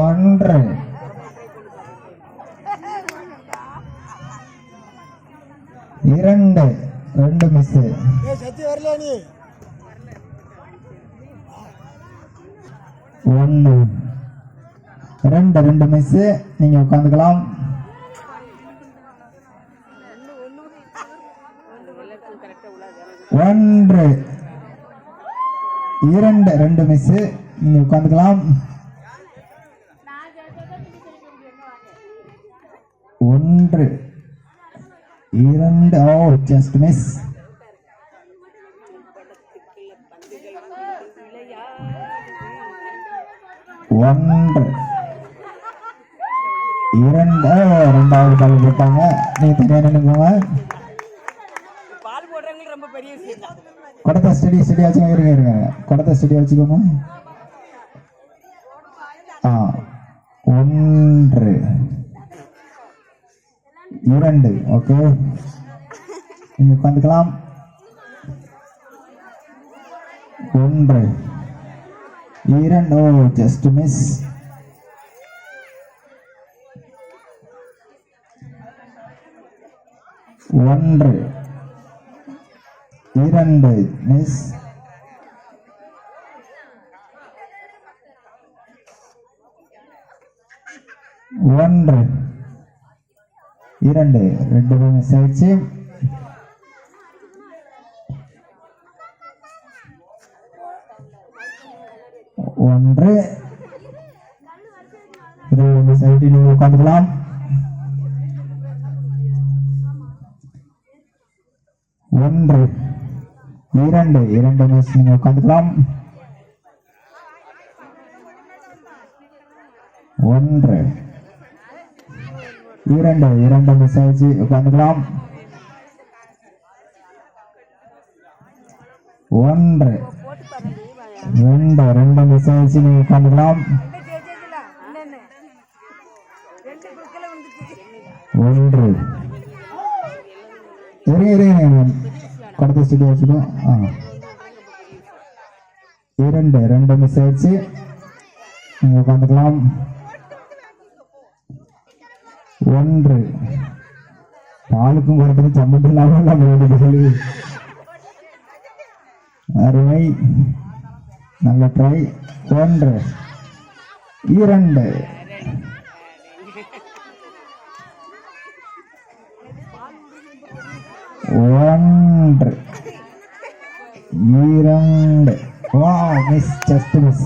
ஒன்று. இரண்டு. ரெண்டு மிஸ் சத்தி வரல நீ? ஒன்று. ரெண்டு ரெண்டு மிஸ் நீங்க உட்காந்துக்கலாம் ஒன்று. இரண்டு ரெண்டு மிஸ் நீங்க உட்காந்துக்கலாம் ஒன்று. இரண்டு. ஓ ஜஸ்ட் மிஸ் ஒன்று. இரண்டு. ஓ, ரெண்டாவது பால் போட்டாங்க நீங்க தனியா நினைக்கோங்க குடத்தை ஸ்டடி ஸ்டடி வச்சுக்கோங்க இருங்க இருங்க. குடத்தை ஸ்டடி வச்சுக்கோங்க ஆ ஒன்று. இரண்டு ஓகே. நீங்க உட்காந்துக்கலாம். ஒன்று. இரண்டு ஓ ஜஸ்ட் மிஸ் ஒன்று. இரண்டு மிஸ் ஒன்று. இரண்டு. ரெண்டு மிஸ் ஆயிடுச்சு. ஒன்று. இருபது மிஸ் ஆயிட்டு நீங்க உட்காந்துக்கலாம். ஒன்று. இரண்டு இரண்டு மிஸ் நீங்க உட்காந்துக்கலாம் ஒன்று. இரண்டு இரண்டு மிஸ் ஆயிடுச்சு உட்காந்துக்கலாம் ஒன்று. ரெண்டு ரெண்டு மிஸ் ஆயிடுச்சு நீங்க உட்காந்துக்கலாம் ஒன்று. இருங்க இருங்க கொடுத்த ஸ்டுடியோ வச்சுக்கோ. ஆ. இரண்டு ரெண்டு மிஸ் ஆயிடுச்சு. நீங்கள் உட்காந்துக்கலாம். ஒன்று. பாலுக்கும் குறைக்கிறதுக்கு சம்மந்தம் இல்லாமல் நம்ம வேண்டியது அருமை. நல்ல ட்ரை ஒன்று. இரண்டு. ஒன்று இரண்டு வா மிஸ் ஜஸ்ட் மிஸ்